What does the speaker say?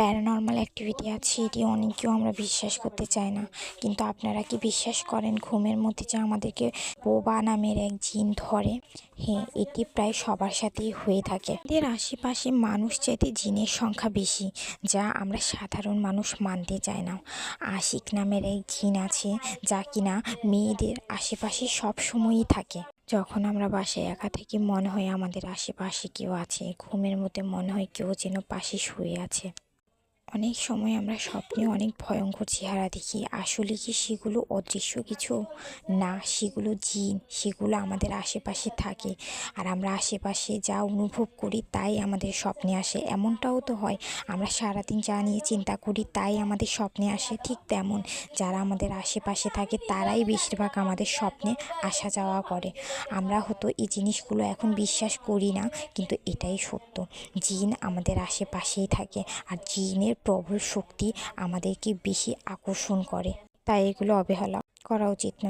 Paranormal activity আছে, এটি অনেকেও আমরা বিশ্বাস করতে চাই না। কিন্তু আপনারা কি বিশ্বাস করেন ঘুমের মধ্যে যে আমাদেরকে বোবা নামের এক জিন ধরে? হ্যাঁ এটি প্রায় সবার সাথেই হয়ে থাকে। এদের আশেপাশে মানুষ চাইতে জিনের সংখ্যা বেশি, যা আমরা সাধারণ মানুষ মানতে চাই না। আশিক নামের এক জিন আছে, যা কিনা মেয়েদের আশেপাশে সব সময়ই থাকে। যখন আমরা বাসায় একা থাকি, মনে হয় আমাদের আশেপাশে কেউ আছে। ঘুমের মধ্যে মনে হয় কেউ যেন পাশে শুয়ে আছে। অনেক সময় আমরা স্বপ্নে অনেক ভয়ঙ্কর চেহারা দেখি। আসলে কি সেগুলো অদৃশ্য কিছু? না, সেগুলো জিন, সেগুলো আমাদের আশেপাশে থাকে। আর আমরা আশেপাশে যা অনুভব করি তাই আমাদের স্বপ্নে আসে। এমনটাও তো হয়, আমরা সারাদিন যা নিয়ে চিন্তা করি তাই আমাদের স্বপ্নে আসে ঠিক তেমন। যারা আমাদের আশেপাশে থাকে তারাই বেশিরভাগ আমাদের স্বপ্নে আসা যাওয়া করে। আমরা হয়তো এই জিনিসগুলো এখন বিশ্বাস করি না, কিন্তু এটাই সত্য। জিন আমাদের আশেপাশেই থাকে। আর জিনের প্রবল শক্তি আমাদেরকে বেশি আকর্ষণ করে। তাই এগুলো অবহেলা করা উচিত নয়।